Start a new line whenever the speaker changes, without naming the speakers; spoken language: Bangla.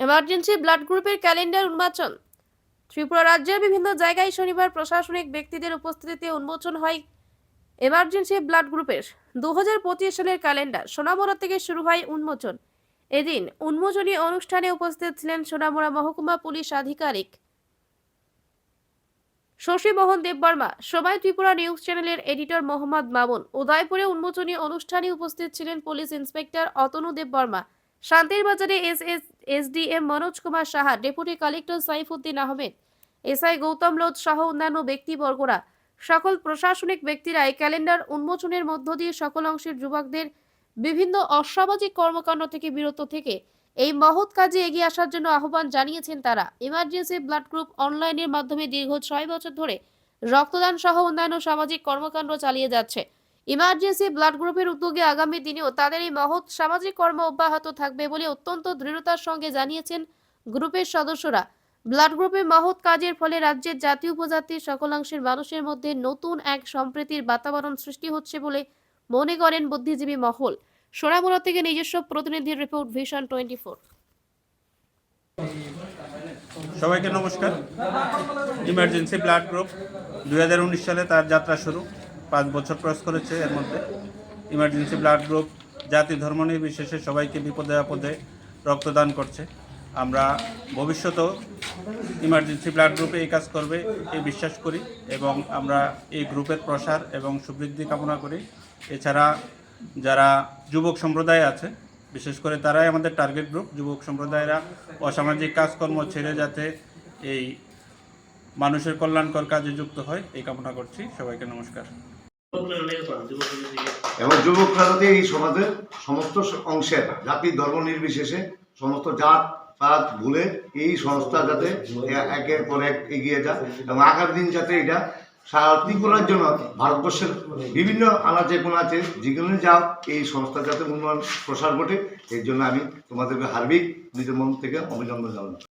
এমার্জেন্সি ব্লাড গ্রুপের ক্যালেন্ডার উন্মোচন। ত্রিপুরা রাজ্যের বিভিন্ন জায়গায় শনিবার প্রশাসনিক ব্যক্তিদের উপস্থিতিতে উন্মোচন হয় এমার্জেন্সি ব্লাড গ্রুপের দু হাজার পঁচিশ সালের ক্যালেন্ডার সোনামুড়া থেকে শুরু হয় উন্মোচন। এদিন উন্মোচনী অনুষ্ঠানে উপস্থিত ছিলেন সোনামুড়া মহকুমা পুলিশ আধিকারিক শশী মোহন দেববর্মা। সময় ত্রিপুরা নিউজ চ্যানেলের এডিটর মোহাম্মদ মামুন। উদয়পুরে উন্মোচনী অনুষ্ঠানে উপস্থিত ছিলেন পুলিশ ইন্সপেক্টর অতনু দেববর্মা। শান্তির বাজারে S S SDM Manoj Kumar Saha, deputy collector Saifuddin Ahmed, SI Gautam Lodh সহ অন্যান্য ব্যক্তিবর্গরা। সকল প্রশাসনিক ব্যক্তিরা এই ক্যালেন্ডার উন্মোচনের মধ্য দিয়ে সকল অংশের যুবকদের বিভিন্ন অসামাজিক কর্মকাণ্ড থেকে বিরত থেকে এই মহৎ কাজে এগিয়ে আসার জন্য আহ্বান জানিয়েছেন তারা। ইমার্জেন্সি ব্লাড গ্রুপ অনলাইনের মাধ্যমে দীর্ঘ ছয় বছর ধরে রক্তদান সহ অন্যান্য সামাজিক কর্মকাণ্ড চালিয়ে যাচ্ছে। ইমার্জেন্সি ব্লাড গ্রুপের উদ্যোগে আগামী দিনেও তাদের এই মহৎ সামাজিক কর্ম অব্যাহত থাকবে বলে অত্যন্ত দৃঢ়তার সঙ্গে জানিয়েছেন গ্রুপের সদস্যরা। ব্লাড গ্রুপের মহৎ কাজের ফলে রাজ্যের জাতি উপজাতির সকলাংশের মানুষের মধ্যে নতুন এক সম্প্রীতির বাতাবরণ সৃষ্টি হচ্ছে বলে মনে করেন বুদ্ধিজীবী মহল। সোনামুড়া থেকে নিজস্ব প্রতিনিধির রিপোর্ট ভিশন টোয়েন্টি ফোর
সবাইকে নমস্কার। ইমার্জেন্সি ব্লাড গ্রুপ দুই সালে তার যাত্রা শুরু। পাঁচ বছর ক্রস করেছে এর মধ্যে। ইমার্জেন্সি ব্লাড গ্রুপ জাতি ধর্ম নির্বিশেষে সবাইকে বিপদে আপদে রক্তদান করছে। আমরা ভবিষ্যতেও ইমার্জেন্সি ব্লাড গ্রুপে এই কাজ করবে এই বিশ্বাস করি এবং আমরা এই গ্রুপের প্রসার এবং সুবৃদ্ধি কামনা করি। এছাড়া যারা যুবক সম্প্রদায় আছে, বিশেষ করে তারাই আমাদের টার্গেট গ্রুপ যুবক সম্প্রদায়েরা অসামাজিক কাজকর্ম ছেড়ে যাতে এই মানুষের কল্যাণকর কাজে যুক্ত হয়, এই কামনা করছি। সবাইকে নমস্কার।
এবং যুবকরা যাতে এই সমাজের সমস্ত অংশের, জাতি ধর্ম নির্বিশেষে সমস্ত জাত, পাত, ভুলে এই সংস্থা যাতে একের পর এক এগিয়ে যায় এবং আগামী দিন যাতে এটা সারা ত্রিপুরার জন্য ভারতবর্ষের বিভিন্ন আনাচে কোনাচে যেখানে যাও, এই সংস্থা যাতে উন্নয়ন, প্রসার ঘটে এই জন্য আমি তোমাদেরকে হার্বিক নিজের মন থেকে অভিনন্দন জানাই